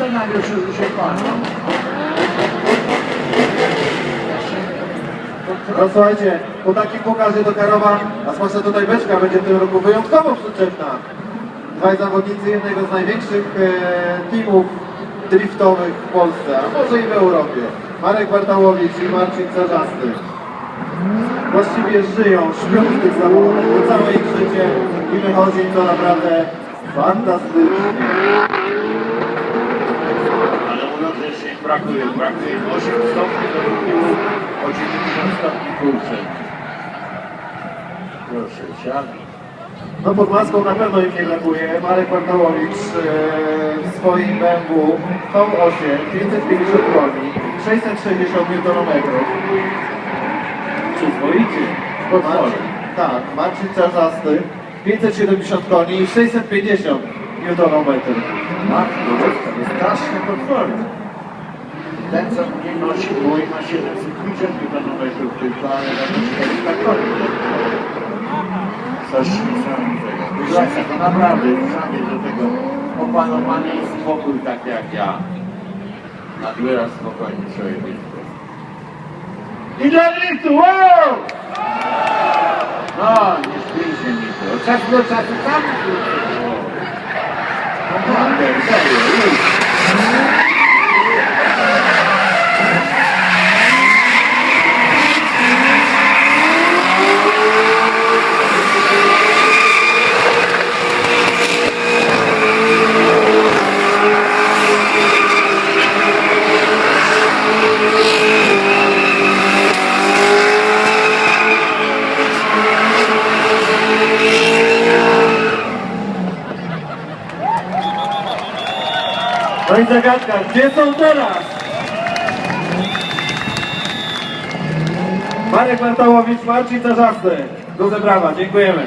mają scenariusze, że się panią. No słuchajcie, po takim pokazie do Karowa, a zwłaszcza tutaj beczka będzie w tym roku wyjątkowo przyczepna. Dwaj zawodnicy jednego z największych e, teamów driftowych w Polsce, a może i w Europie. Marek Bartałowicz i Marcin Czarzasty. Właściwie żyją, śpią w tych bo całe ich życie i wychodzi im to naprawdę fantastycznie. Ale mówią, że jeszcze im brakuje. Brakuje im 8 stopni do tyłu o 90 stopni kurczę. Proszę, siadaj. No pod maską na pewno im nie brakuje. Marek Bartałowicz e, w swoim BMW V8 550 koni, 660 Nm. Przyzwoicie. Marcin, tak, Marcin Czarzasty 570 koni i 650 Nm. Matko, to straszne potwory. Ten, co mnie nosi, mój ma 750 Nm tylko, ale na to 400 koni. Coś niesamowitego. Wyobraźcie, to naprawdę sami do tego opanowanie i spokój tak jak ja. Na wyraz spokojnie być. I dla driftu, wow! No, nie śpiejcie mi to. Od czasu do czasu tam. Naprawdę, serio, No i zagadka, gdzie są teraz? Marek Bartałowicz, Marcin Czarzasty. Duże brawa, dziękujemy.